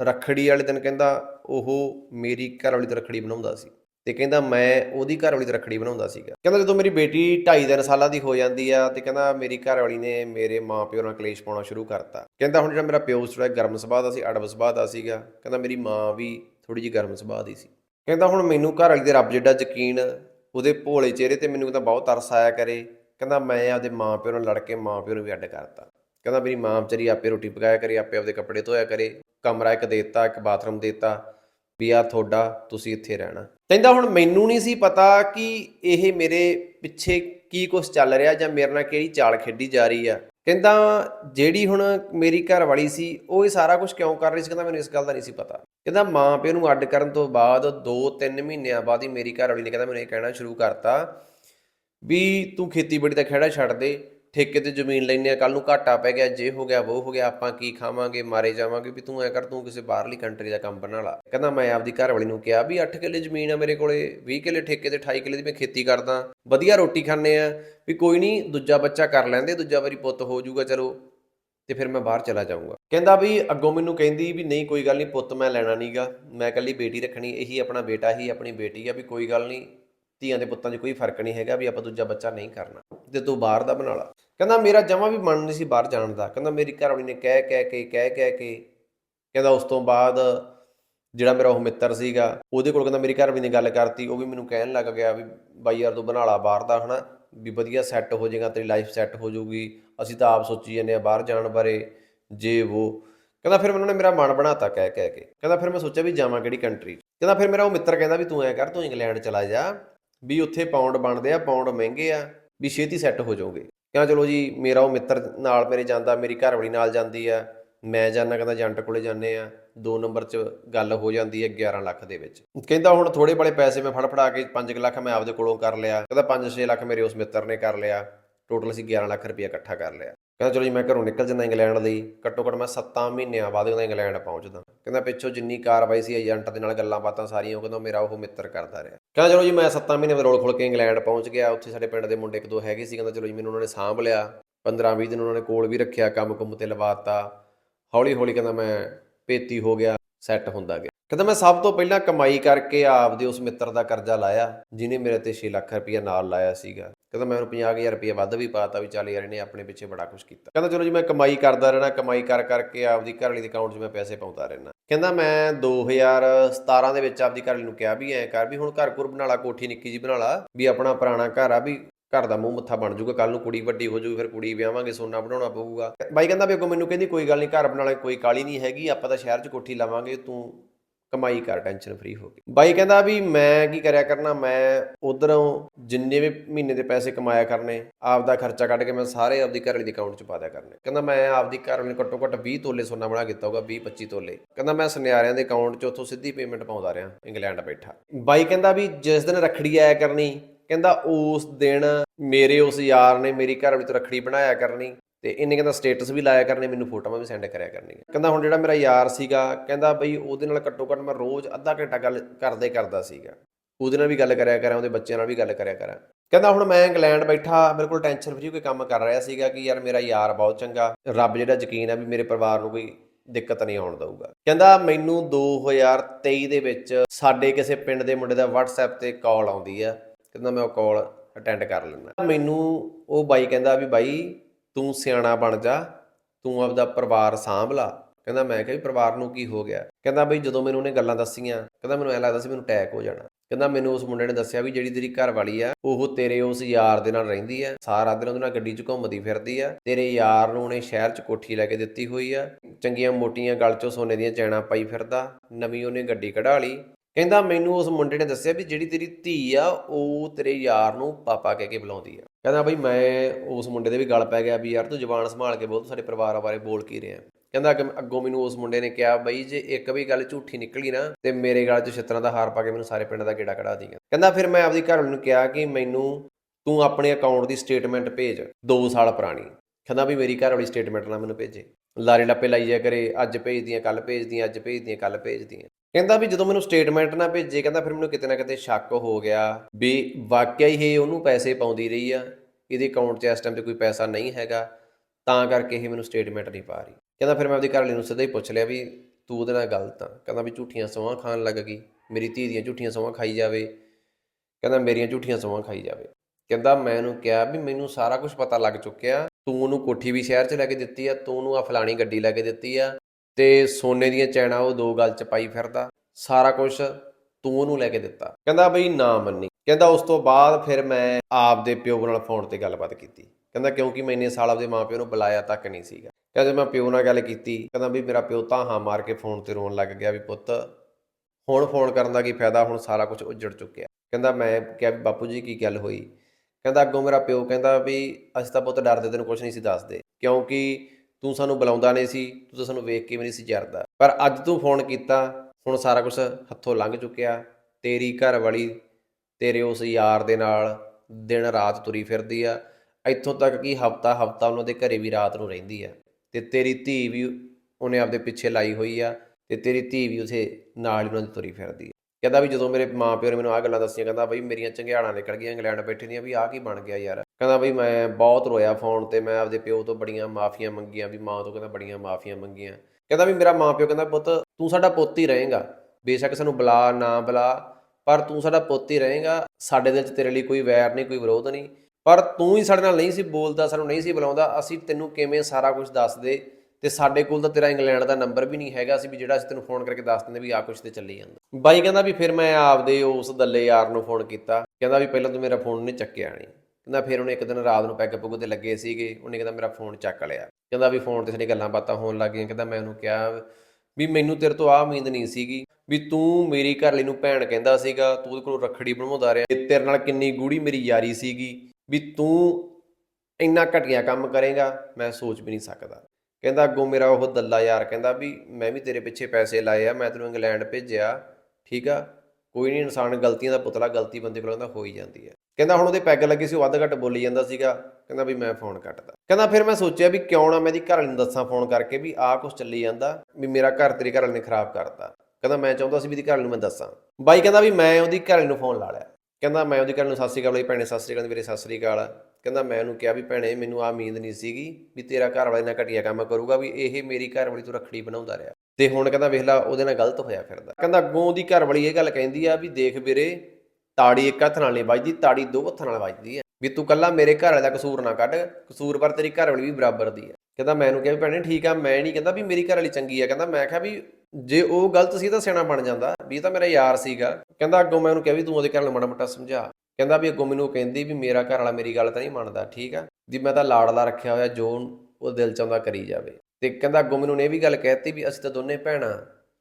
ਰੱਖੜੀ ਵਾਲੇ ਦਿਨ ਕਹਿੰਦਾ ਉਹ ਮੇਰੀ ਘਰ ਵਾਲੀ ਤੇ ਰੱਖੜੀ ਬਣਾਉਂਦਾ ਸੀ ਤੇ ਕਹਿੰਦਾ ਮੈਂ ਉਹਦੀ ਘਰ ਵਾਲੀ ਤੇ ਰੱਖੜੀ ਬਣਾਉਂਦਾ ਸੀਗਾ। ਕਹਿੰਦਾ ਜਦੋਂ ਮੇਰੀ ਬੇਟੀ 2.5 ਦਿਨ ਸਾਲਾਂ ਦੀ ਹੋ ਜਾਂਦੀ ਆ ਤੇ ਕਹਿੰਦਾ ਮੇਰੀ ਘਰ ਵਾਲੀ ਨੇ ਮੇਰੇ ਮਾਪਿਓ ਨਾਲ ਕਲੇਸ਼ ਪਾਉਣਾ ਸ਼ੁਰੂ ਕਰਤਾ। ਕਹਿੰਦਾ ਹੁਣ ਜਿਹੜਾ ਮੇਰਾ ਪਿਓ ਥੋੜਾ ਗਰਮ ਸੁਭਾਅ ਦਾ ਸੀ, ਅੜਬ ਸੁਭਾਅ ਦਾ ਸੀਗਾ, ਕਹਿੰਦਾ ਮੇਰੀ ਮਾਂ ਵੀ ਥੋੜੀ ਜਿਹੀ ਗਰਮ ਸੁਭਾਅ ਦੀ ਸੀ। ਕਹਿੰਦਾ ਹੁਣ ਮੈਨੂੰ ਘਰ ਵਾਲੀ ਦੇ ਰੱਬ ਜਿੱਡਾ ਯਕੀਨ, ਉਹਦੇ ਭੋਲੇ ਚਿਹਰੇ ਤੇ ਮੈਨੂੰ ਕਹਿੰਦਾ ਬਹੁਤ ਤਰਸ ਆਇਆ ਕਰੇ। ਕਹਿੰਦਾ ਮੈਂ ਆਪਦੇ ਮਾਂ ਪਿਓ ਨਾਲ ਲੜ ਕੇ ਮਾਂ ਪਿਓ ਨੂੰ ਵੀ ਅੱਡ ਕਰਤਾ। ਕਹਿੰਦਾ ਮੇਰੀ ਮਾਂ ਵਿਚਾਰੀ ਆਪੇ ਰੋਟੀ ਪਕਾਇਆ ਕਰੇ, ਆਪੇ ਆਪਦੇ ਕੱਪੜੇ ਧੋਇਆ ਕਰੇ, ਕਮਰਾ ਇੱਕ ਦੇਤਾ, ਇੱਕ ਬਾਥਰੂਮ ਦੇਤਾ, ਵੀ ਆ ਤੁਹਾਡਾ, ਤੁਸੀਂ ਇੱਥੇ ਰਹਿਣਾ। ਕਹਿੰਦਾ ਹੁਣ ਮੈਨੂੰ ਨਹੀਂ ਸੀ ਪਤਾ ਕਿ ਇਹ ਮੇਰੇ ਪਿੱਛੇ ਕੀ ਕੁਝ ਚੱਲ ਰਿਹਾ ਜਾਂ ਮੇਰੇ ਨਾਲ ਕਿਹੜੀ ਚਾਲ ਖੇਡੀ ਜਾ ਰਹੀ ਆ। ਕਹਿੰਦਾ ਜਿਹੜੀ ਹੁਣ ਮੇਰੀ ਘਰ ਵਾਲੀ ਸੀ, ਉਹ ਇਹ ਸਾਰਾ ਕੁਝ ਕਿਉਂ ਕਰ ਰਹੀ ਸੀ? ਕਹਿੰਦਾ ਮੈਨੂੰ ਇਸ ਗੱਲ ਦਾ ਨਹੀਂ ਸੀ ਪਤਾ। ਕਹਿੰਦਾ ਮਾਂ ਪਿਓ ਨੂੰ ਅੱਡ ਕਰਨ ਤੋਂ ਬਾਅਦ 2-3 ਮਹੀਨਿਆਂ ਬਾਅਦ ਹੀ ਮੇਰੀ ਘਰ ਵਾਲੀ ਨੇ ਕਹਿੰਦਾ ਮੈਨੂੰ ਇਹ ਕਹਿਣਾ ਸ਼ੁਰੂ ਕਰਤਾ ਵੀ ਤੂੰ ਖੇਤੀਬਾੜੀ ਦਾ ਖੇੜਾ ਛੱਡ ਦੇ। ਠੇਕੇ ਤੇ ਜ਼ਮੀਨ ਲੈਨੇ ਆ ਕੱਲ ਨੂੰ ਘਾਟਾ ਪੈ ਗਿਆ, ਜੇ ਹੋ ਗਿਆ ਉਹ ਹੋ ਗਿਆ, ਆਪਾਂ ਕੀ ਖਾਵਾਂਗੇ, ਮਾਰੇ ਜਾਵਾਂਗੇ ਵੀ ਤੂੰ ਐ ਕਰ, ਤੂੰ ਕਿਸੇ ਬਾਹਰਲੀ ਕੰਟਰੀ ਦਾ ਕੰਮ ਬਣਾ ਲਾ। ਕਹਿੰਦਾ ਮੈਂ ਆਪਦੀ ਘਰ ਵਾਲੀ ਨੂੰ ਕਿਹਾ ਵੀ 8 ਕਿੱਲੇ ਜ਼ਮੀਨ ਆ ਮੇਰੇ ਕੋਲੇ 20 ਕਿੱਲੇ ਠੇਕੇ ਤੇ 28 ਕਿੱਲੇ ਦੀ ਮੈਂ ਖੇਤੀ ਕਰਦਾ, ਵਧੀਆ ਰੋਟੀ ਖਾਂਦੇ ਆ ਵੀ ਕੋਈ ਨਹੀਂ, ਦੂਜਾ ਬੱਚਾ ਕਰ ਲੈਂਦੇ, ਦੂਜਾ ਵਾਰੀ ਪੁੱਤ ਹੋ ਜਾਊਗਾ, ਚਲੋ, ਤੇ ਫਿਰ ਮੈਂ ਬਾਹਰ ਚਲਾ ਜਾਊਂਗਾ। ਕਹਿੰਦਾ ਵੀ ਅੱਗੋਂ ਮੈਨੂੰ ਕਹਿੰਦੀ ਵੀ ਨਹੀਂ, ਕੋਈ ਗੱਲ ਨਹੀਂ, ਪੁੱਤ ਮੈਂ ਲੈਣਾ ਨਹੀਂਗਾ ਮੈਂ ਇਕੱਲੀ ਬੇਟੀ ਰੱਖਣੀ, ਇਹੀ ਆਪਣਾ ਬੇਟਾ ਹੀ, ਆਪਣੀ ਬੇਟੀ ਆ, ਵੀ ਕੋਈ ਗੱਲ ਨਹੀਂ, ਧੀਆਂ ਦੇ ਪੁੱਤਾਂ 'ਚ ਕੋਈ ਫ਼ਰਕ ਨਹੀਂ ਹੈਗਾ, ਵੀ ਆਪਾਂ ਦੂਜਾ ਬੱਚਾ ਨਹੀਂ ਕਰਨਾ, ਤੇ ਤੂੰ ਬਾਹਰ ਦਾ ਬਣਾ ਲਾ। ਕਹਿੰਦਾ ਮੇਰਾ ਜਮਾ ਵੀ ਮਨ ਨਹੀਂ ਸੀ ਬਾਹਰ ਜਾਣ ਦਾ। ਕਹਿੰਦਾ ਮੇਰੀ ਘਰਵਾਲੀ ਨੇ ਕਹਿ ਕਹਿ ਕੇ ਕਹਿ ਕਹਿ ਕੇ ਕਹਿੰਦਾ ਉਸ ਤੋਂ ਬਾਅਦ ਜਿਹੜਾ ਮੇਰਾ ਉਹ ਮਿੱਤਰ ਸੀਗਾ, ਉਹਦੇ ਕੋਲ ਕਹਿੰਦਾ ਮੇਰੀ ਘਰਵਾਲੀ ਨੇ ਗੱਲ ਕਰਤੀ, ਉਹ ਵੀ ਮੈਨੂੰ ਕਹਿਣ ਲੱਗ ਗਿਆ ਵੀ ਬਾਈ ਯਾਰ ਤੂੰ ਬਣਾ ਲਾ ਬਾਹਰ ਦਾ, ਹਨਾ। ਵੀ ਵਧੀਆ ਸੈੱਟ ਹੋ ਜਾਏਗਾ, ਤੇਰੀ ਲਾਈਫ ਸੈੱਟ ਹੋ ਜਾਊਗੀ। ਅਸੀਂ ਤਾਂ ਆਪ ਸੋਚੀ ਜਾਂਦੇ ਆ ਬਾਹਰ ਜਾਣ ਬਾਰੇ, ਜੇ ਉਹ ਕਹਿੰਦਾ ਫਿਰ ਉਹਨਾਂ ਨੇ ਮੇਰਾ ਮਨ ਬਣਾਤਾ ਕਹਿ ਕਹਿ ਕੇ। ਕਹਿੰਦਾ ਫਿਰ ਮੈਂ ਸੋਚਿਆ ਵੀ ਜਾਵਾਂ ਕਿਹੜੀ ਕੰਟਰੀ ਕਹਿੰਦਾ ਫਿਰ ਮੇਰਾ ਉਹ ਮਿੱਤਰ ਕਹਿੰਦਾ ਵੀ ਤੂੰ ਐ ਕਰ, ਤੂੰ ਇੰਗਲੈਂਡ ਚਲਾ ਜਾ। ਵੀ ਉੱਥੇ ਪਾਉਂਡ ਬਣਦੇ ਆ ਪਾਉਂਡ ਮਹਿੰਗੇ ਆ, ਵੀ ਛੇਤੀ ਸੈੱਟ ਹੋ ਜਾਓਗੇ। ਕਹਿੰਦਾ ਚਲੋ ਜੀ, ਮੇਰਾ ਉਹ ਮਿੱਤਰ ਨਾਲ ਮੇਰੇ ਜਾਂਦਾ, ਮੇਰੀ ਘਰਵਾਲੀ ਨਾਲ ਜਾਂਦੀ ਆ। ਮੈਂ ਜਾਣਾ ਕਹਿੰਦਾ ਏਜੰਟ ਕੋਲੇ ਜਾਂਦੇ ਆ। ਦੋ ਨੰਬਰ 'ਚ ਗੱਲ ਹੋ ਜਾਂਦੀ ਹੈ 11 ਲੱਖ ਦੇ ਵਿੱਚ। ਕਹਿੰਦਾ ਹੁਣ ਥੋੜੇ ਬੜੇ ਪੈਸੇ ਮੈਂ ਫੜ ਫੜਾ ਕੇ 5 ਲੱਖ ਮੈਂ ਆਪਦੇ ਕੋਲੋਂ ਕਰ ਲਿਆ। ਕਹਿੰਦਾ 5-6 ਲੱਖ ਮੇਰੇ ਉਸ ਮਿੱਤਰ ਨੇ ਕਰ ਲਿਆ। ਟੋਟਲ ਅਸੀਂ 11 ਲੱਖ ਰੁਪਇਆ ਇਕੱਠਾ ਕਰ ਲਿਆ। ਕਹਿੰਦਾ ਚਲੋ ਜੀ ਮੈਂ ਘਰੋਂ ਨਿਕਲ ਜਾਂਦਾ ਇੰਗਲੈਂਡ ਲਈ ਘੱਟੋ ਘੱਟ ਮੈਂ 7 ਮਹੀਨਿਆਂ ਬਾਅਦ ਕਹਿੰਦਾ ਇੰਗਲੈਂਡ ਪਹੁੰਚਦਾ। ਕਹਿੰਦਾ ਪਿੱਛੋਂ ਜਿੰਨੀ ਕਾਰਵਾਈ ਸੀ ਏਜੰਟ ਦੇ ਨਾਲ ਗੱਲਾਂ ਬਾਤਾਂ ਸਾਰੀਆਂ, ਉਹ ਕਹਿੰਦਾ ਮੇਰਾ ਉਹ ਮਿੱਤਰ ਕਰਦਾ ਰਿਹਾ। ਕਹਿੰਦਾ ਚਲੋ ਜੀ ਮੈਂ 7 ਮਹੀਨੇ ਬਾਅਦ ਰੋਲ ਖੋਲ ਕੇ ਇੰਗਲੈਂਡ ਪਹੁੰਚ ਗਿਆ, ਉੱਥੇ ਸਾਡੇ ਪਿੰਡ ਦੇ ਮੁੰਡੇ ਇੱਕ ਦੋ ਹੈਗੇ ਸੀ, ਕਹਿੰਦਾ ਚਲੋ ਜੀ ਮੈਨੂੰ ਉਹਨਾਂ ਨੇ ਸਾਂਭ ਲਿਆ। 15-20 ਦਿਨ ਉਹਨਾਂ ਨੇ ਕੋਲ ਵੀ ਰੱਖਿਆ, ਕੰਮ ਕੁੰਮ ਤੇ ਲਵਾਤਾ। ਹੌਲੀ ਹੌਲੀ ਕਹਿੰਦਾ ਮੈਂ ਪੇਤੀ ਹੋ ਗਿਆ, ਸੈੱਟ ਹੁੰਦਾ ਗਿਆ। ਕਹਿੰਦਾ, ਮੈਂ ਸਭ ਤੋਂ ਪਹਿਲਾਂ ਕਮਾਈ ਕਰਕੇ ਆਪਦੇ ਉਸ ਮਿੱਤਰ ਦਾ ਕਰਜ਼ਾ ਲਾਇਆ, ਜਿਹਨੇ ਮੇਰੇ ਤੇ 6 ਲੱਖ ਰੁਪਇਆ ਨਾਲ ਲਾਇਆ ਸੀਗਾ। ਕਹਿੰਦਾ, ਮੈਂ ਉਹਨੂੰ 50000 ਰੁਪਇਆ ਵੱਧ ਵੀ ਪਾਤਾ ਵੀ ਚੱਲ ਯਾਰ ਇਹਨੇ ਆਪਣੇ ਪਿੱਛੇ ਬੜਾ ਕੁਝ ਕੀਤਾ। ਕਹਿੰਦਾ, ਚਲੋ ਜੀ, ਮੈਂ ਕਮਾਈ ਕਰਦਾ ਰਹਿਣਾ, ਕਮਾਈ ਕਰ ਕਰਕੇ ਆਪਦੀ ਘਰਵਾਲੀ ਦੇ ਅਕਾਊਂਟ 'ਚ ਮੈਂ ਪੈਸੇ ਪਾਉਂਦਾ ਰਹਿਣਾ। ਕਹਿੰਦਾ, ਮੈਂ 2017 ਦੇ ਵਿੱਚ ਆਪਦੀ ਘਰਵਾਲੀ ਨੂੰ ਕਿਹਾ ਵੀ, ਐ ਕਰ ਵੀ, ਹੁਣ ਘਰ ਘਰ ਬਣਾ ਲਾ, ਕੋਠੀ ਨਿੱਕੀ ਜੀ ਬਣਾ ਲਾ, ਵੀ ਆਪਣਾ ਪੁਰਾਣਾ ਘਰ ਆ, ਵੀ ਘਰ ਦਾ ਮੂੰਹ ਮੱਥਾ ਬਣ ਜਾਊਗਾ ਕੱਲ ਨੂੰ ਕੁੜੀ ਵੱਡੀ ਹੋ ਜਾਊਗੀ ਫਿਰ ਕੁੜੀ ਵਿਆਹਾਂਗੇ, ਸੋਨਾ ਬਣਾਉਣਾ ਪਊਗਾ। ਬਾਈ ਕਹਿੰਦਾ ਵੀ ਅੱਗੋਂ ਮੈਨੂੰ ਕਹਿੰਦੀ, ਕੋਈ ਗੱਲ ਨਹੀਂ ਘਰ ਬਣਾ ਲੈ ਕੋਈ ਕਾਲੀ ਨਹੀਂ ਹੈਗੀ, ਆਪਾਂ ਤਾਂ ਸ਼ਹਿਰ 'ਚ ਕੋਠੀ ਲਾਵਾਂਗੇ, ਤੂੰ ਕਮਾਈ ਕਰ, ਟੈਨਸ਼ਨ ਫ੍ਰੀ ਹੋ ਕੇ ਬਾਈ ਕਹਿੰਦਾ ਵੀ ਮੈਂ ਕੀ ਕਰਿਆ ਕਰਨਾ, ਮੈਂ ਉਧਰੋਂ ਜਿੰਨੇ ਵੀ ਮਹੀਨੇ ਦੇ ਪੈਸੇ ਕਮਾਇਆ ਕਰਨੇ ਆਪ ਦਾ ਖਰਚਾ ਕੱਢ ਕੇ ਮੈਂ ਸਾਰੇ ਆਪਦੀ ਘਰਵਾਲੀ ਦੇ ਅਕਾਊਂਟ 'ਚ ਪਾ ਦਿਆ ਕਰਨੇ। ਕਹਿੰਦਾ ਮੈਂ ਆਪਦੀ ਘਰ ਵਾਲੀ ਘੱਟੋ ਘੱਟ 20 ਤੋਲੇ ਸੋਨਾ ਬਣਾ ਕੀਤਾ ਦਿੱਤਾ ਹੋਊਗਾ 20 25 ਤੋਲੇ। ਕਹਿੰਦਾ ਮੈਂ ਸੁਨਿਆਰਿਆਂ ਦੇ ਅਕਾਊਂਟ 'ਚ ਉੱਥੋਂ ਸਿੱਧੀ ਪੇਮੈਂਟ ਪਾਉਂਦਾ ਰਿਹਾ, ਇੰਗਲੈਂਡ ਬੈਠਾ। ਬਾਈ ਕਹਿੰਦਾ ਵੀ ਜਿਸ ਦਿਨ ਰੱਖੜੀ ਆਇਆ ਕਰਨੀ, ਕਹਿੰਦਾ ਉਸ ਦਿਨ ਮੇਰੇ ਉਸ ਯਾਰ ਨੇ ਮੇਰੀ ਘਰਵਾਲੀ ਤੋਂ ਰੱਖੜੀ ਬਣਾਇਆ ਕਰਨੀ ਤੇ ਇਹਨੇ ਕਹਿੰਦਾ ਸਟੇਟਸ ਵੀ ਲਾਇਆ ਕਰਨੇ, ਮੈਨੂੰ ਫੋਟੋਆਂ ਵੀ ਸੈਂਡ ਕਰਿਆ ਕਰਨੀਆਂ ਕਹਿੰਦਾ ਹੁਣ ਜਿਹੜਾ ਮੇਰਾ ਯਾਰ ਸੀਗਾ, ਕਹਿੰਦਾ ਬਈ ਉਹਦੇ ਨਾਲ ਘੱਟੋ ਘੱਟ ਮੈਂ ਰੋਜ਼ ਅੱਧਾ ਘੰਟਾ ਗੱਲ ਕਰਦੇ ਕਰਦਾ ਸੀਗਾ। ਉਹਦੇ ਨਾਲ ਵੀ ਗੱਲ ਕਰਿਆ ਕਰਾਂ, ਉਹਦੇ ਬੱਚਿਆਂ ਨਾਲ ਵੀ ਗੱਲ ਕਰਿਆ ਕਰਾਂ। ਕਹਿੰਦਾ ਹੁਣ ਮੈਂ ਇੰਗਲੈਂਡ ਬੈਠਾ, ਮੇਰੇ ਕੋਲ ਟੈਨਸ਼ਨ ਫਰੀ ਕੋਈ ਕੰਮ ਕਰ ਰਿਹਾ ਸੀਗਾ ਕਿ ਯਾਰ ਮੇਰਾ ਯਾਰ ਬਹੁਤ ਚੰਗਾ, ਰੱਬ ਜਿਹੜਾ ਯਕੀਨ ਆ ਵੀ ਮੇਰੇ ਪਰਿਵਾਰ ਨੂੰ ਕੋਈ ਦਿੱਕਤ ਨਹੀਂ ਆਉਣ ਦਊਗਾ। ਕਹਿੰਦਾ ਮੈਨੂੰ 2023 ਦੇ ਵਿੱਚ ਸਾਡੇ ਕਿਸੇ ਪਿੰਡ ਦੇ ਮੁੰਡੇ ਦਾ WhatsApp ਤੇ ਕਾਲ ਆਉਂਦੀ ਆ। ਕਹਿੰਦਾ ਮੈਂ ਉਹ ਕਾਲ ਅਟੈਂਡ ਕਰ ਲੈਂਦਾ। ਮੈਨੂੰ ਉਹ ਬਾਈ ਕਹਿੰਦਾ ਵੀ ਬਾਈ ਤੂੰ ਸਿਆਣਾ ਬਣ ਜਾ, ਤੂੰ ਆਪਦਾ ਪਰਿਵਾਰ ਸਾਂਭ ਲਾ ਕਹਿੰਦਾ, ਮੈਂ ਕਿਹਾ ਵੀ ਪਰਿਵਾਰ ਨੂੰ ਕੀ ਹੋ ਗਿਆ? ਕਹਿੰਦਾ ਬਈ ਜਦੋਂ ਮੈਨੂੰ ਉਹਨੇ ਗੱਲਾਂ ਦੱਸੀਆਂ, ਕਹਿੰਦਾ ਮੈਨੂੰ ਐ ਲੱਗਦਾ ਸੀ ਮੈਨੂੰ ਅਟੈਕ ਹੋ ਜਾਣਾ। ਕਹਿੰਦਾ ਮੈਨੂੰ ਉਸ ਮੁੰਡੇ ਨੇ ਦੱਸਿਆ ਵੀ ਜਿਹੜੀ ਤੇਰੀ ਘਰ ਵਾਲੀ ਆ, ਉਹ ਤੇਰੇ ਉਸ ਯਾਰ ਦੇ ਨਾਲ ਰਹਿੰਦੀ ਆ। ਸਾਰਾ ਦਿਨ ਉਹਦੇ ਨਾਲ ਗੱਡੀ 'ਚ ਘੁੰਮਦੀ ਫਿਰਦੀ ਆ। ਤੇਰੇ ਯਾਰ ਨੂੰ ਉਹਨੇ ਸ਼ਹਿਰ 'ਚ ਕੋਠੀ ਲੈ ਕੇ ਦਿੱਤੀ ਹੋਈ ਆ। ਚੰਗੀਆਂ ਮੋਟੀਆਂ ਗਲ 'ਚੋਂ ਸੋਨੇ ਦੀਆਂ ਚੈਨਾਂ ਪਾਈ ਫਿਰਦਾ। ਨਵੀਂ ਉਹਨੇ ਗੱਡੀ ਕਢਾ ਲਈ। ਕਹਿੰਦਾ ਮੈਨੂੰ ਉਸ ਮੁੰਡੇ ਨੇ ਦੱਸਿਆ ਵੀ ਜਿਹੜੀ ਤੇਰੀ ਧੀ ਆ, ਉਹ ਤੇਰੇ ਯਾਰ ਨੂੰ ਪਾਪਾ ਕਹਿ ਕੇ ਬੁਲਾਉਂਦੀ ਆ। ਕਹਿੰਦਾ ਬਈ ਮੈਂ ਉਸ ਮੁੰਡੇ ਦੇ ਵੀ ਗਲ ਪੈ ਗਿਆ ਵੀ ਯਾਰ ਤੂੰ ਜ਼ਬਾਨ ਸੰਭਾਲ ਕੇ ਬੋਲ, ਤੂੰ ਸਾਡੇ ਪਰਿਵਾਰ ਬਾਰੇ ਬੋਲ ਕੀ ਰਿਹਾ। ਕਹਿੰਦਾ ਅੱਗੇ- ਅੱਗੋਂ ਮੈਨੂੰ ਉਸ ਮੁੰਡੇ ਨੇ ਕਿਹਾ ਬਈ ਜੇ ਇੱਕ ਵੀ ਗੱਲ ਝੂਠੀ ਨਿਕਲੀ ਨਾ, ਤੇ ਮੇਰੇ ਗਲ 'ਚ ਛਿੱਤਰਾਂ ਦਾ ਹਾਰ ਪਾ ਕੇ ਮੈਨੂੰ ਸਾਰੇ ਪਿੰਡ ਦਾ ਗੇੜਾ ਕਢਾ ਦੀ ਕਹਿੰਦਾ ਫਿਰ ਮੈਂ ਆਪਦੀ ਘਰ ਨੂੰ ਕਿਹਾ ਕਿ ਮੈਨੂੰ ਤੂੰ ਆਪਣੇ ਅਕਾਊਂਟ ਦੀ ਸਟੇਟਮੈਂਟ ਭੇਜ 2 ਸਾਲ ਪੁਰਾਣੀ। ਕਹਿੰਦਾ ਵੀ ਮੇਰੀ ਘਰ ਵਾਲੀ ਸਟੇਟਮੈਂਟ ਨਾ ਮੈਨੂੰ ਭੇਜੇ। ਲਾਰੇ ਲੱਪੇ ਲਾਈ ਜਾ ਕਰੇ, ਅੱਜ ਭੇਜਦੀਆਂ ਕੱਲ ਭੇਜਦੀਆਂ, ਅੱਜ ਭੇਜਦੀਆਂ ਕੱਲ ਭੇਜਦੀਆਂ। ਕਹਿੰਦਾ ਵੀ ਜਦੋਂ ਮੈਨੂੰ ਸਟੇਟਮੈਂਟ ਨਾ ਭੇਜੇ, ਕਹਿੰਦਾ ਫਿਰ ਮੈਨੂੰ ਕਿਤੇ ਨਾ ਕਿਤੇ ਸ਼ੱਕ ਹੋ ਗਿਆ ਵੀ ਵਾਕਿਆ ਹੀ ਇਹ ਉਹਨੂੰ ਪੈਸੇ ਪਾਉਂਦੀ ਰਹੀ ਆ, ਇਹਦੇ ਅਕਾਊਂਟ 'ਚ ਇਸ ਟਾਈਮ ਤੇ ਕੋਈ ਪੈਸਾ ਨਹੀਂ ਹੈਗਾ, ਤਾਂ ਕਰਕੇ ਇਹ ਮੈਨੂੰ ਸਟੇਟਮੈਂਟ ਨਹੀਂ ਪਾ ਰਹੀ। ਕਹਿੰਦਾ ਫਿਰ ਮੈਂ ਆਪਦੀ ਘਰਵਾਲੀ ਨੂੰ ਸਿੱਧਾ ਹੀ ਪੁੱਛ ਲਿਆ ਵੀ ਤੂੰ ਉਹਦੇ ਨਾਲ ਗਲਤ ਆ। ਕਹਿੰਦਾ ਵੀ ਝੂਠੀਆਂ ਸੌਹਾਂ ਖਾਣ ਲੱਗ ਗਈ, ਮੇਰੀ ਧੀ ਦੀਆਂ ਝੂਠੀਆਂ ਸੌਹਾਂ ਖਾਈ ਜਾਵੇ, ਕਹਿੰਦਾ ਮੇਰੀਆਂ ਝੂਠੀਆਂ ਸੌਹਾਂ ਖਾਈ ਜਾਵੇ। ਕਹਿੰਦਾ ਮੈਂ ਉਹਨੂੰ ਕਿਹਾ ਵੀ ਮੈਨੂੰ ਸਾਰਾ ਕੁਝ ਪਤਾ ਲੱਗ ਚੁੱਕਿਆ, ਤੂੰ ਉਹਨੂੰ ਕੋਠੀ ਵੀ ਸ਼ਹਿਰ 'ਚ ਲੈ ਕੇ ਦਿੱਤੀ ਆ, ਤੂੰ ਉਹਨੂੰ ਆ ਫਲਾਣੀ ਗੱਡੀ ਲੈ ਕੇ ਦਿੱਤੀ ਆ ਤੇ ਸੋਨੇ ਦੀਆਂ ਚੈਨਾਂ ਉਹ ਦੋ ਗਲ 'ਚ ਪਾਈ ਫਿਰਦਾ, ਸਾਰਾ ਕੁਝ ਤੂੰ ਉਹਨੂੰ ਲੈ ਕੇ ਦਿੱਤਾ। ਕਹਿੰਦਾ ਬਈ ਨਾ ਮੰਨੀ। ਕਹਿੰਦਾ ਉਸ ਤੋਂ ਬਾਅਦ ਫਿਰ ਮੈਂ ਆਪਦੇ ਪਿਓ ਨਾਲ ਫੋਨ ਤੇ ਗੱਲਬਾਤ ਕੀਤੀ। ਕਹਿੰਦਾ ਕਿਉਂਕਿ ਮੈਂ ਇੰਨੇ ਸਾਲ ਆਪਦੇ ਮਾਪਿਓ ਨੂੰ ਬੁਲਾਇਆ ਤੱਕ ਨਹੀਂ ਸੀਗਾ। ਕਹਿੰਦਾ ਮੈਂ ਪਿਓ ਨਾਲ ਗੱਲ ਕੀਤੀ। ਕਹਿੰਦਾ ਵੀ ਮੇਰਾ ਪਿਓ ਤਾਂ ਮਾਰ ਕੇ ਫੋਨ ਤੇ ਰੋਣ ਲੱਗ ਗਿਆ ਵੀ ਪੁੱਤ, ਹੁਣ ਫੋਨ ਕਰਨ ਦਾ ਕੀ ਫਾਇਦਾ? ਹੁਣ ਸਾਰਾ ਕੁਝ ਉੱਜੜ ਚੁੱਕਿਆ। ਕਹਿੰਦਾ ਮੈਂ ਕਿਹਾ ਵੀ ਬਾਪੂ ਜੀ ਕੀ ਗੱਲ ਹੋਈ? ਕਹਿੰਦਾ ਅੱਗੋਂ ਮੇਰਾ ਪਿਓ ਕਹਿੰਦਾ ਵੀ ਅਸੀਂ ਤਾਂ ਪੁੱਤ ਡਰਦੇ ਤੈਨੂੰ ਕੁਝ ਨਹੀਂ ਸੀ ਦੱਸਦੇ। ਕਿਉਂਕਿ ਤੂੰ ਸਾਨੂੰ ਬੁਲਾਉਂਦਾ ਨਹੀਂ ਸੀ, ਤੂੰ ਤਾਂ ਸਾਨੂੰ ਵੇਖ ਕੇ ਵੀ ਨਹੀਂ ਸੀ ਜਰਦਾ। ਪਰ ਅੱਜ ਤੂੰ ਫੋਨ ਕੀਤਾ, ਹੁਣ ਸਾਰਾ ਕੁਝ ਹੱਥੋਂ ਲੰਘ ਚੁੱਕਿਆ। ਤੇਰੀ ਘਰ ਵਾਲੀ ਤੇਰੇ ਉਸ ਯਾਰ ਦੇ ਨਾਲ ਦਿਨ ਰਾਤ ਤੁਰੀ ਫਿਰਦੀ ਆ। ਇੱਥੋਂ ਤੱਕ ਕਿ ਹਫਤਾ ਹਫਤਾ ਉਹਨਾਂ ਦੇ ਘਰੇ ਵੀ ਰਾਤ ਨੂੰ ਰਹਿੰਦੀ ਆ। ਤੇ ਤੇਰੀ ਧੀ ਵੀ ਉਹਨੇ ਆਪਦੇ ਪਿੱਛੇ ਲਾਈ ਹੋਈ ਆ ਤੇ ਤੇਰੀ ਧੀ ਵੀ ਉਥੇ ਨਾਲ ਹੀ ਉਹਨਾਂ ਦੀ ਤੁਰੀ ਫਿਰਦੀ ਆ। ਕਹਿੰਦਾ ਵੀ ਜਦੋਂ ਮੇਰੇ ਮਾਂ ਪਿਓ ਨੇ ਮੈਨੂੰ ਆਹ ਗੱਲਾਂ ਦੱਸੀਆਂ, ਕਹਿੰਦਾ ਬਈ ਮੇਰੀਆਂ ਚੰਗਿਆੜਾਂ ਨਿਕਲ ਗਈਆਂ, ਇੰਗਲੈਂਡ ਬੈਠੇ ਦੀਆਂ, ਵੀ ਆਹ ਕੀ ਬਣ ਗਿਆ ਯਾਰ। ਕਹਿੰਦਾ ਬਈ ਮੈਂ ਬਹੁਤ ਰੋਇਆ ਫੋਨ ਤੇ, ਮੈਂ ਆਪਦੇ ਪਿਓ ਤੋਂ ਬੜੀਆਂ ਮਾਫੀਆਂ ਮੰਗੀਆਂ, ਵੀ ਮਾਂ ਤੋਂ ਕਹਿੰਦਾ ਬੜੀਆਂ ਮਾਫੀਆਂ ਮੰਗੀਆਂ। ਕਹਿੰਦਾ ਵੀ ਮੇਰਾ ਮਾਂ ਪਿਓ ਕਹਿੰਦਾ, ਪੁੱਤ, ਤੂੰ ਸਾਡਾ ਪੁੱਤ ਹੀ ਰਹੇਗਾ। ਬੇਸ਼ੱਕ ਸਾਨੂੰ ਬੁਲਾ, ਨਾ ਬੁਲਾ, ਪਰ ਤੂੰ ਸਾਡਾ ਪੁੱਤ ਹੀ ਰਹੇਗਾ। ਸਾਡੇ ਦਿਲ 'ਚ ਤੇਰੇ ਲਈ ਕੋਈ ਵੈਰ ਨਹੀਂ, ਕੋਈ ਵਿਰੋਧ ਨਹੀਂ। ਪਰ ਤੂੰ ਹੀ ਸਾਡੇ ਨਾਲ ਨਹੀਂ ਸੀ ਬੋਲਦਾ, ਸਾਨੂੰ ਨਹੀਂ ਸੀ ਬੁਲਾਉਂਦਾ। ਅਸੀਂ ਤੈਨੂੰ ਕਿਵੇਂ ਸਾਰਾ ਕੁਝ ਦੱਸ ਦੇ ਤੇ ਸਾਡੇ ਕੋਲ ਤਾਂ ਤੇਰਾ ਇੰਗਲੈਂਡ ਦਾ ਨੰਬਰ ਵੀ ਨਹੀਂ ਹੈਗਾ ਸੀ ਵੀ ਜਿਹੜਾ ਅਸੀਂ ਤੈਨੂੰ ਫੋਨ ਕਰਕੇ ਦੱਸ ਦਿੰਦੇ ਵੀ ਆ ਕੁਛ ਤੇ ਚੱਲੀ ਜਾਂਦਾ। ਬਾਈ ਕਹਿੰਦਾ ਵੀ ਫਿਰ ਮੈਂ ਆਪਦੇ ਉਸ ਦੱਲੇ ਯਾਰ ਨੂੰ ਫੋਨ ਕੀਤਾ। ਕਹਿੰਦਾ ਵੀ ਪਹਿਲਾਂ ਤੂੰ ਮੇਰਾ ਫੋਨ ਨਹੀਂ ਚੱਕਿਆ ਨਹੀਂ ਕਹਿੰਦਾ ਫਿਰ ਉਹਨੇ ਇੱਕ ਦਿਨ ਰਾਤ ਨੂੰ ਪੈਗ ਪੁੱਗ ਤੇ ਲੱਗੇ ਸੀਗੇ, ਉਹਨੇ ਕਹਿੰਦਾ ਮੇਰਾ ਫੋਨ ਚੱਕ ਲਿਆ। ਕਹਿੰਦਾ ਵੀ ਫੋਨ ਤੇ ਸਾਡੀ ਗੱਲਾਂ ਬਾਤਾਂ ਹੋਣ ਲੱਗ ਗਈਆਂ, ਕਹਿੰਦਾ ਮੈਂ ਉਹਨੂੰ ਕਿਹਾ ਵੀ ਮੈਨੂੰ ਤੇਰੇ ਤੋਂ ਆਹ ਉਮੀਦ ਨਹੀਂ ਸੀਗੀ ਵੀ ਤੂੰ ਮੇਰੀ ਘਰਲੀ ਨੂੰ ਭੈਣ ਕਹਿੰਦਾ ਸੀਗਾ, ਤੂੰ ਉਹਦੇ ਕੋਲੋਂ ਰੱਖੜੀ ਬਣਵਾਉਂਦਾ ਰਿਹਾ ਤੇਰੇ ਨਾਲ ਕਿੰਨੀ ਗੂੜੀ ਮੇਰੀ ਯਾਰੀ ਸੀਗੀ ਵੀ ਤੂੰ ਇੰਨਾ ਘਟੀਆ ਕੰਮ ਕਰੇਗਾ, ਮੈਂ ਸੋਚ ਵੀ ਨਹੀਂ ਸਕਦਾ। ਕਹਿੰਦਾ ਅੱਗੋਂ ਮੇਰਾ ਉਹ ਦੱਲਾ ਯਾਰ ਕਹਿੰਦਾ ਵੀ ਮੈਂ ਵੀ ਤੇਰੇ ਪਿੱਛੇ ਪੈਸੇ ਲਾਏ ਆ, ਮੈਂ ਤੈਨੂੰ ਇੰਗਲੈਂਡ ਭੇਜਿਆ, ਠੀਕ ਆ, ਕੋਈ ਨਹੀਂ ਇਨਸਾਨ ਗਲਤੀਆਂ ਦਾ ਪੁਤਲਾ ਗਲਤੀ ਬੰਦੇ ਕੋਲ ਤਾਂ ਹੋ ਹੀ ਜਾਂਦੀ ਹੈ ਕਹਿੰਦਾ ਹੁਣ ਉਹਦੇ ਪੈਗ ਲੱਗੀ ਸੀ, ਉਹ ਵੱਧ ਘੱਟ ਬੋਲੀ ਜਾਂਦਾ ਸੀਗਾ। ਕਹਿੰਦਾ ਵੀ ਮੈਂ ਫੋਨ ਕੱਟਦਾ। ਕਹਿੰਦਾ ਫਿਰ ਮੈਂ ਸੋਚਿਆ ਵੀ ਕਿਉਂ ਨਾ ਮੈਂ ਇਹਦੀ ਘਰ ਵਾਲੀ ਨੂੰ ਦੱਸਾਂ ਫੋਨ ਕਰਕੇ ਵੀ ਆਹ ਕੁਝ ਚੱਲੀ ਜਾਂਦਾ, ਵੀ ਮੇਰਾ ਘਰ ਤੇਰੇ ਘਰ ਵਾਲੇ ਨੇ ਖਰਾਬ ਕਰਤਾ। ਕਹਿੰਦਾ ਮੈਂ ਚਾਹੁੰਦਾ ਸੀ ਵੀ ਇਹਦੀ ਘਰ ਨੂੰ ਮੈਂ ਦੱਸਾਂ। ਬਾਈ ਕਹਿੰਦਾ ਵੀ ਮੈਂ ਉਹਦੀ ਘਰ ਵਾਲੀ ਨੂੰ ਫੋਨ ਲਾ ਲਿਆ। ਕਹਿੰਦਾ ਮੈਂ ਉਹਦੀ ਘਰ ਨੂੰ ਸਤਿ ਸ਼੍ਰੀ ਅਕਾਲ, ਬਈ ਭੈਣੇ, ਸਤਿ ਸ਼੍ਰੀ ਅਕਾਲ ਵੀਰੇ ਸਤਿ ਸ਼੍ਰੀ ਅਕਾਲ। ਕਹਿੰਦਾ ਮੈਂ ਉਹਨੂੰ ਕਿਹਾ ਵੀ ਭੈਣੇ, ਮੈਨੂੰ ਆ ਉਮੀਦ ਨਹੀਂ ਸੀਗੀ ਵੀ ਤੇਰਾ ਘਰ ਵਾਲੇ ਨਾਲ ਘਟੀਆ ਕੰਮ ਕਰੂਗਾ, ਵੀ ਇਹ ਮੇਰੀ ਘਰ ਵਾਲੀ ਤੋਂ ਰੱਖੜੀ ਬਣਾਉਂਦਾ ਰਿਹਾ। ਤੇ ਹੁਣ ਕਹਿੰਦਾ ਵੇਖ ਲਾ, ਉਹਦੇ ਨਾਲ ਗਲਤ ਹੋਇਆ ਫਿਰਦਾ। ਕਹਿੰਦਾ ਅੱਗੋਂ ਉਹਦੀ ਘਰ ਵਾਲੀ ਇਹ ਗੱਲ ਕਹਿੰਦੀ ਆ ਵੀ ਦੇਖ ਵੀਰੇ ਤਾੜੀ ਇੱਕ ਹੱਥ ਨਾਲ ਨਹੀਂ ਵੱਜਦੀ, ਤਾੜੀ ਦੋ ਹੱਥਾਂ ਨਾਲ ਵੱਜਦੀ ਹੈ। ਵੀ ਤੂੰ ਕੱਲਾ ਮੇਰੇ ਘਰ ਵਾਲੇ ਦਾ ਕਸੂਰ ਨਾ ਕੱਢ, ਕਸੂਰ ਪਰ ਤੇਰੀ ਘਰ ਵਾਲੀ ਵੀ ਬਰਾਬਰ ਦੀ ਹੈ। ਕਹਿੰਦਾ ਮੈਨੂੰ ਕਿਹਾ ਵੀ ਭੈਣੇ ਠੀਕ ਆ, ਮੈਂ ਨਹੀਂ ਕਹਿੰਦਾ ਵੀ ਮੇਰੀ ਘਰ ਵਾਲੀ ਚੰਗੀ ਆ, ਕਹਿੰਦਾ ਮੈਂ ਕਿਹਾ ਵੀ ਜੇ ਉਹ ਗਲਤ ਸੀ ਤਾਂ ਸਿਆਣਾ ਬਣ ਜਾਂਦਾ, ਵੀ ਤਾਂ ਮੇਰਾ ਯਾਰ ਸੀਗਾ। ਕਹਿੰਦਾ ਅੱਗੋਂ ਮੈਂ ਉਹਨੂੰ ਕਿਹਾ ਵੀ ਤੂੰ ਉਹਦੇ ਘਰ ਨੂੰ ਮਾੜਾ ਮੋਟਾ ਸਮਝਾ। ਕਹਿੰਦਾ ਵੀ ਅੱਗੋਂ ਮੈਨੂੰ ਕਹਿੰਦੀ ਵੀ ਮੇਰਾ ਘਰ ਵਾਲਾ ਮੇਰੀ ਗੱਲ ਤਾਂ ਨਹੀਂ ਮੰਨਦਾ, ਠੀਕ ਆ? ਵੀ ਮੈਂ ਤਾਂ ਲਾੜਲਾ ਰੱਖਿਆ ਹੋਇਆ ਜੋ ਉਹ ਦਿਲ ਚ ਆਉਂਦਾ ਕਰੀ ਜਾਵੇ। ਤੇ ਕਹਿੰਦਾ ਅੱਗੋਂ ਮੈਨੂੰ ਨੇ ਇਹ ਵੀ ਗੱਲ ਕਹਿਤੀ ਵੀ ਅਸੀਂ ਤਾਂ ਦੋਨੇ ਭੈਣਾਂ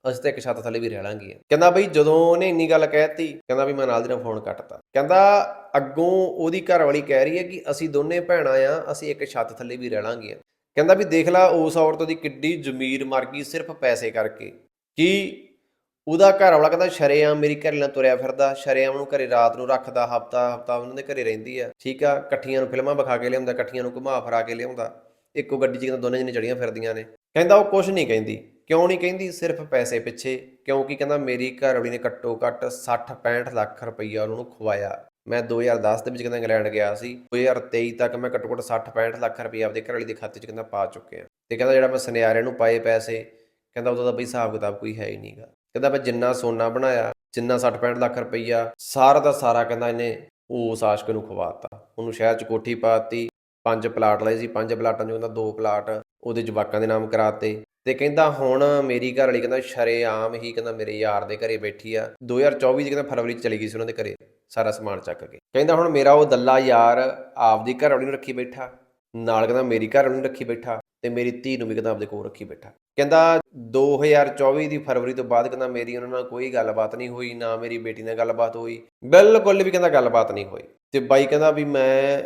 ਅਸੀਂ ਤਾਂ ਇੱਕ ਛੱਤ ਥੱਲੇ ਵੀ ਰਹਿ ਲਾਂਗੇ। ਕਹਿੰਦਾ ਬਈ ਜਦੋਂ ਉਹਨੇ ਇੰਨੀ ਗੱਲ ਕਹਿਤੀ, ਕਹਿੰਦਾ ਵੀ ਮੈਂ ਨਾਲ ਦੀ ਨਾਲ ਫੋਨ ਕੱਟਤਾ। ਕਹਿੰਦਾ ਅੱਗੋਂ ਉਹਦੀ ਘਰ ਵਾਲੀ ਕਹਿ ਰਹੀ ਹੈ ਕਿ ਅਸੀਂ ਦੋਨੇ ਭੈਣਾਂ ਆ, ਅਸੀਂ ਇੱਕ ਛੱਤ ਥੱਲੇ ਵੀ ਰਹਿ ਲਾਂਗੇ। ਕਹਿੰਦਾ ਵੀ ਦੇਖ ਲਾ, ਉਸ ਔਰਤ ਦੀ ਕਿੱਡੀ ਜ਼ਮੀਰ ਮਰ ਗਈ ਸਿਰਫ ਪੈਸੇ ਕਰਕੇ। ਕਿ ਉਹਦਾ ਘਰ ਵਾਲਾ ਕਹਿੰਦਾ ਸ਼ਰੇਆਮ ਮੇਰੀ ਘਰ ਨਾਲ ਤੁਰਿਆ ਫਿਰਦਾ, ਸ਼ਰੇਆਮ ਨੂੰ ਘਰੇ ਰਾਤ ਨੂੰ ਰੱਖਦਾ, ਹਫਤਾ ਹਫਤਾ ਉਹਨਾਂ ਦੇ ਘਰੇ ਰਹਿੰਦੀ ਆ। ਠੀਕ ਆ, ਇਕੱਠੀਆਂ ਨੂੰ ਫਿਲਮਾਂ ਵਿਖਾ ਕੇ ਲਿਆਉਂਦਾ, ਇਕੱਠੀਆਂ ਨੂੰ ਘੁਮਾ ਫਰਾ ਕੇ ਲਿਆਉਂਦਾ। ਇੱਕੋ ਗੱਡੀ 'ਚ ਕਹਿੰਦਾ ਦੋਨੇ ਜਣੇ ਚੜੀਆਂ ਫਿਰਦੀਆਂ ਨੇ। ਕਹਿੰਦਾ ਉਹ ਕੁਝ ਨਹੀਂ ਕਹਿੰਦੀ। ਕਿਉਂ ਨਹੀਂ ਕਹਿੰਦੀ? ਸਿਰਫ ਪੈਸੇ ਪਿੱਛੇ। ਕਿਉਂਕਿ ਕਹਿੰਦਾ ਮੇਰੀ ਘਰਵਾਲੀ ਨੇ ਘੱਟੋ ਘੱਟ 60 65 ਲੱਖ ਰੁਪਈਆ ਉਹਨਾਂ ਨੂੰ ਖਵਾਇਆ। ਮੈਂ 2010 ਦੇ ਵਿੱਚ ਕਹਿੰਦਾ ਇੰਗਲੈਂਡ ਗਿਆ ਸੀ। 2023 ਤੱਕ ਮੈਂ ਘੱਟੋ ਘੱਟ 60 65 ਲੱਖ ਰੁਪਈਆ ਆਪਦੇ ਘਰਵਾਲੀ ਦੇ ਖਾਤੇ 'ਚ ਕਹਿੰਦਾ ਪਾ ਚੁੱਕਿਆ। ਤੇ ਕਹਿੰਦਾ ਜਿਹੜਾ ਮੈਂ ਸੁਨਿਆਰੇ ਨੂੰ ਪਾਏ ਪੈਸੇ, ਕਹਿੰਦਾ ਉਹਦਾ ਤਾਂ ਬਈ ਹਿਸਾਬ ਕਿਤਾਬ ਕੋਈ ਹੈ ਹੀ ਨਹੀਂਗਾ ਕਹਿੰਦਾ ਮੈਂ ਜਿੰਨਾ ਸੋਨਾ ਬਣਾਇਆ, ਜਿੰਨਾ 60 65 ਲੱਖ ਰੁਪਈਆ, ਸਾਰਾ ਦਾ ਸਾਰਾ ਕਹਿੰਦਾ ਇਹਨੇ ਉਸ ਆਸ਼ਕ ਨੂੰ ਖਵਾਤਾ। ਉਹਨੂੰ ਸ਼ਹਿਰ 'ਚ ਕੋਠੀ ਪਾਤੀ, ਪੰਜ ਪਲਾਟ ਲਏ ਸੀ। ਪੰਜ ਪਲਾਟਾਂ 'ਚੋਂ ਕਹਿੰਦਾ ਦੋ ਪਲਾਟ ਉਹਦੇ ਜਵਾਕਾਂ ਦੇ ਨਾਮ ਕਰਾਤੇ। ਤੇ ਕਹਿੰਦਾ ਹੁਣ ਮੇਰੀ ਘਰ ਵਾਲੀ ਕਹਿੰਦਾ ਸ਼ਰੇਆਮ ਹੀ ਕਹਿੰਦਾ ਮੇਰੇ ਯਾਰ ਦੇ ਘਰੇ ਬੈਠੀ ਆ। 2024 ਦੀ ਕਹਿੰਦਾ ਫਰਵਰੀ ਚ ਚਲੀ ਗਈ ਸੀ ਉਹਨਾਂ ਦੇ ਘਰੇ, ਸਾਰਾ ਸਮਾਨ ਚੱਕ ਕੇ। ਕਹਿੰਦਾ ਹੁਣ ਮੇਰਾ ਉਹ ਦੱਲਾ ਯਾਰ ਆਪਦੀ ਘਰ ਵਾਲੀ ਨੂੰ ਰੱਖੀ ਬੈਠਾ, ਨਾਲ ਕਹਿੰਦਾ ਮੇਰੀ ਘਰ ਵਾਲੀ ਨੂੰ ਰੱਖੀ ਬੈਠਾ ਤੇ ਮੇਰੀ ਧੀ ਨੂੰ ਵੀ ਕਹਿੰਦਾ ਆਪਦੇ ਕੋਲ ਰੱਖੀ ਬੈਠਾ। ਕਹਿੰਦਾ 2024 ਦੀ ਫਰਵਰੀ ਤੋਂ ਬਾਅਦ ਕਹਿੰਦਾ ਮੇਰੀ ਉਹਨਾਂ ਨਾਲ ਕੋਈ ਗੱਲਬਾਤ ਨਹੀਂ ਹੋਈ, ਨਾ ਮੇਰੀ ਬੇਟੀ ਨਾਲ ਗੱਲਬਾਤ ਹੋਈ, ਬਿਲਕੁਲ ਵੀ ਕਹਿੰਦਾ ਗੱਲਬਾਤ ਨਹੀਂ ਹੋਈ। ਤੇ ਬਾਈ ਕਹਿੰਦਾ ਵੀ ਮੈਂ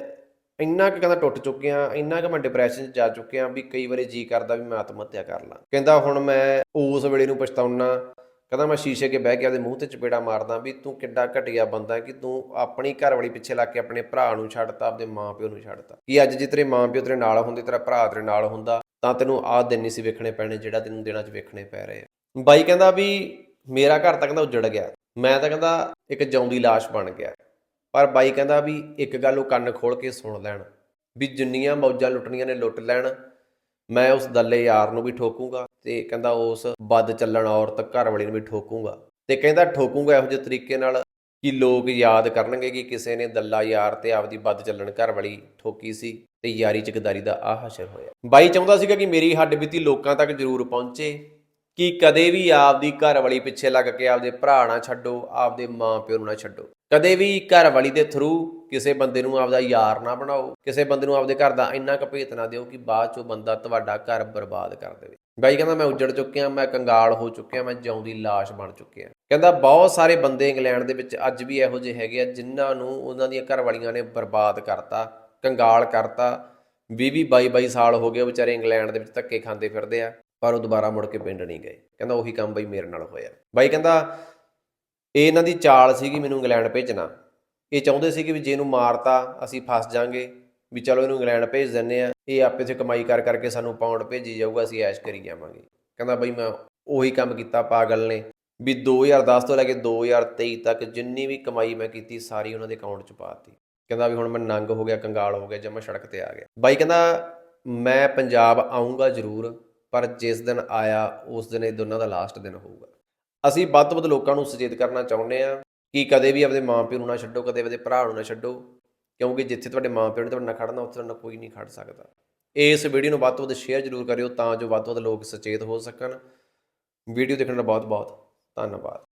ਇੰਨਾ ਕੁ ਕਹਿੰਦਾ ਟੁੱਟ ਚੁੱਕਿਆ, ਇੰਨਾ ਕੁ ਮੈਂ ਡਿਪਰੈਸ਼ਨ 'ਚ ਜਾ ਚੁੱਕਿਆ ਵੀ ਕਈ ਵਾਰੀ ਜੀ ਕਰਦਾ ਵੀ ਮੈਂ ਆਤਮ ਹੱਤਿਆ ਕਰ ਲਾਂ। ਕਹਿੰਦਾ ਹੁਣ ਮੈਂ ਉਸ ਵੇਲੇ ਨੂੰ ਪਛਤਾਉਣਾ ਕਹਿੰਦਾ ਮੈਂ ਸ਼ੀਸ਼ੇ ਅੱਗੇ ਬਹਿ ਕੇ ਆਪਦੇ ਮੂੰਹ ਤੇ ਚਪੇੜਾ ਮਾਰਦਾ ਵੀ ਤੂੰ ਕਿੱਡਾ ਘਟੀਆ ਬੰਦਾ ਕਿ ਤੂੰ ਆਪਣੀ ਘਰ ਵਾਲੀ ਪਿੱਛੇ ਲੱਗ ਕੇ ਆਪਣੇ ਭਰਾ ਨੂੰ ਛੱਡਤਾ, ਆਪਦੇ ਮਾਪਿਓ ਨੂੰ ਛੱਡਤਾ। ਕਿ ਅੱਜ ਜੇ ਤੇਰੇ ਮਾਪਿਓ ਤੇਰੇ ਨਾਲ ਹੁੰਦੇ, ਤੇਰਾ ਭਰਾ ਤੇਰੇ ਨਾਲ ਹੁੰਦਾ, ਤਾਂ ਤੈਨੂੰ ਆਹ ਦਿਨ ਨਹੀਂ ਸੀ ਵੇਖਣੇ ਪੈਣੇ ਜਿਹੜਾ ਤੈਨੂੰ ਦਿਨਾਂ 'ਚ ਵੇਖਣੇ ਪੈ ਰਹੇ ਆ। ਬਾਈ ਕਹਿੰਦਾ ਵੀ ਮੇਰਾ ਘਰ ਤਾਂ ਕਹਿੰਦਾ ਉਜੜ ਗਿਆ। ਮੈਂ ਤਾਂ ਕਹਿੰਦਾ ਇੱਕ ਜਿਉਂਦੀ ਲਾਸ਼ ਬਣ ਗਿਆ। ਪਰ ਬਾਈ ਕਹਿੰਦਾ ਵੀ ਇੱਕ ਗੱਲ ਉਹ ਕੰਨ ਖੋਲ ਕੇ ਸੁਣ ਲੈਣ, ਵੀ ਜਿੰਨੀਆਂ ਮੌਜਾਂ ਲੁੱਟਣੀਆਂ ਨੇ ਲੁੱਟ ਲੈਣ, ਮੈਂ ਉਸ ਦੱਲੇ ਯਾਰ ਨੂੰ ਵੀ ਠੋਕੂੰਗਾ ਤੇ ਕਹਿੰਦਾ ਉਸ ਵੱਧ ਚੱਲਣ ਔਰਤ ਘਰ ਵਾਲੀ ਨੂੰ ਵੀ ਠੋਕੂੰਗਾ। ਤੇ ਕਹਿੰਦਾ ਠੋਕੂੰਗਾ ਇਹੋ ਜਿਹੇ ਤਰੀਕੇ ਨਾਲ ਕਿ ਲੋਕ ਯਾਦ ਕਰਨਗੇ ਕਿ ਕਿਸੇ ਨੇ ਦੱਲਾ ਯਾਰ ਤੇ ਆਪਦੀ ਵੱਧ ਚੱਲਣ ਘਰ ਵਾਲੀ ਠੋਕੀ ਸੀ ਤੇ ਯਾਰੀ ਚ ਗਦਾਰੀ ਦਾ ਆਹ ਹਸ਼ਰ ਹੋਇਆ। ਬਾਈ ਚਾਹੁੰਦਾ ਸੀਗਾ ਕਿ ਮੇਰੀ ਹੱਡ ਬੀਤੀ ਲੋਕਾਂ ਤੱਕ ਜ਼ਰੂਰ ਪਹੁੰਚੇ ਕਿ ਕਦੇ ਵੀ ਆਪਦੀ ਘਰ ਵਾਲੀ ਪਿੱਛੇ ਲੱਗ ਕੇ ਆਪਦੇ ਭਰਾ ਨਾ ਛੱਡੋ, ਆਪਦੇ ਮਾਂ ਪਿਓ ਨੂੰ ਨਾ ਛੱਡੋ। ਕਦੇ ਵੀ ਘਰ ਵਾਲੀ ਦੇ ਥਰੂ ਕਿਸੇ ਬੰਦੇ ਨੂੰ ਆਪਦਾ ਯਾਰ ਨਾ ਬਣਾਓ, ਕਿਸੇ ਬੰਦੇ ਨੂੰ ਆਪਦੇ ਘਰ ਦਾ ਇੰਨਾ ਕੁ ਭੇਤ ਨਾ ਦਿਓ ਕਿ ਬਾਅਦ ਚੋਂ ਬੰਦਾ ਤੁਹਾਡਾ ਘਰ ਬਰਬਾਦ ਕਰ ਦੇਵੇ। ਬਾਈ ਕਹਿੰਦਾ, ਮੈਂ ਉੱਜੜ ਚੁੱਕਿਆ, ਮੈਂ ਕੰਗਾਲ ਹੋ ਚੁੱਕਿਆ, ਮੈਂ ਜਿਉਂਦੀ ਲਾਸ਼ ਬਣ ਚੁੱਕਿਆ ਕਹਿੰਦਾ, ਬਹੁਤ ਸਾਰੇ ਬੰਦੇ ਇੰਗਲੈਂਡ ਦੇ ਵਿੱਚ ਅੱਜ ਵੀ ਇਹੋ ਜਿਹੇ ਹੈਗੇ ਆ ਜਿਨ੍ਹਾਂ ਨੂੰ ਉਹਨਾਂ ਦੀਆਂ ਘਰ ਵਾਲੀਆਂ ਨੇ ਬਰਬਾਦ ਕਰਤਾ, ਕੰਗਾਲ ਕਰਤਾ। 20 22 22 ਸਾਲ ਹੋ ਗਏ ਵਿਚਾਰੇ ਇੰਗਲੈਂਡ ਦੇ ਵਿੱਚ ਧੱਕੇ ਖਾਂਦੇ ਫਿਰਦੇ ਆ। ਪਰ ਉਹ ਦੁਬਾਰਾ ਮੁੜ ਕੇ ਪਿੰਡ ਨਹੀਂ ਗਏ। ਕਹਿੰਦਾ ਉਹੀ ਕੰਮ ਬਈ ਮੇਰੇ ਨਾਲ ਹੋਇਆ। ਬਾਈ ਕਹਿੰਦਾ, ਇਹ ਇਹਨਾਂ ਦੀ ਚਾਲ ਸੀਗੀ ਮੈਨੂੰ ਇੰਗਲੈਂਡ ਭੇਜਣਾ। ਇਹ ਚਾਹੁੰਦੇ ਸੀ ਕਿ ਵੀ ਜੇ ਇਹਨੂੰ ਮਾਰਤਾ, ਅਸੀਂ ਫਸ ਜਾਾਂਗੇ। ਵੀ ਚਲੋ ਇਹਨੂੰ ਇੰਗਲੈਂਡ ਭੇਜ ਦਿੰਨੇ ਆ ਇਹ ਆਪੇ ਤੇ ਕਮਾਈ ਕਰ ਕਰਕੇ ਸਾਨੂੰ ਪਾਉਂਡ ਭੇਜੀ ਜਾਊਗਾ, ਅਸੀਂ ਐਸ਼ ਕਰੀ ਜਾਵਾਂਗੇ। ਕਹਿੰਦਾ ਬਈ ਮੈਂ ਉਹੀ ਕੰਮ ਕੀਤਾ, ਪਾਗਲ ਨੇ। ਵੀ 2010 ਤੋਂ ਲੈ ਕੇ 2023 ਤੱਕ ਜਿੰਨੀ ਵੀ ਕਮਾਈ ਮੈਂ ਕੀਤੀ, ਸਾਰੀ ਉਹਨਾਂ ਦੇ ਅਕਾਊਂਟ 'ਚ ਪਾਤੀ ਕਹਿੰਦਾ ਵੀ ਹੁਣ ਮੈਂ ਨੰਗ ਹੋ ਗਿਆ, ਕੰਗਾਲ ਹੋ ਗਿਆ ਜਦ ਮੈਂ ਸੜਕ ਤੇ ਆ ਗਿਆ। ਬਾਈ ਕਹਿੰਦਾ, ਮੈਂ ਪੰਜਾਬ ਆਉਂਗਾ ਜ਼ਰੂਰ। ਪਰ ਜਿਸ ਦਿਨ ਆਇਆ, ਉਸ ਦਿਨ ਇਹ ਦੋਨਾਂ ਦਾ ਲਾਸਟ ਦਿਨ ਹੋਊਗਾ। ਅਸੀਂ ਵੱਧ ਤੋਂ ਵੱਧ ਲੋਕਾਂ ਨੂੰ ਸੁਚੇਤ ਕਰਨਾ ਚਾਹੁੰਦੇ ਆ ਕਿ ਕਦੇ ਵੀ ਆਪਦੇ ਮਾਪਿਓ ਨੂੰ ਨਾ ਛੱਡੋ, ਕਦੇ ਆਪਣੇ ਭਰਾ ਨੂੰ ਨਾ ਛੱਡੋ, ਕਿਉਂਕਿ ਜਿੱਥੇ ਤੁਹਾਡੇ ਮਾਪਿਓ ਨੇ ਤੁਹਾਡੇ ਨਾਲ ਖੜਨਾ, ਉੱਥੇ ਤੁਹਾਡੇ ਨਾਲ ਕੋਈ ਨਹੀਂ ਖੜ ਸਕਦਾ। ਇਸ ਵੀਡੀਓ ਨੂੰ ਵੱਧ ਤੋਂ ਵੱਧ ਸ਼ੇਅਰ ਜ਼ਰੂਰ ਕਰਿਓ ਤਾਂ ਜੋ ਵੱਧ ਤੋਂ ਵੱਧ ਲੋਕ ਸੁਚੇਤ ਹੋ ਸਕਣ। ਵੀਡੀਓ ਦੇਖਣ ਦਾ ਬਹੁਤ ਬਹੁਤ ਧੰਨਵਾਦ।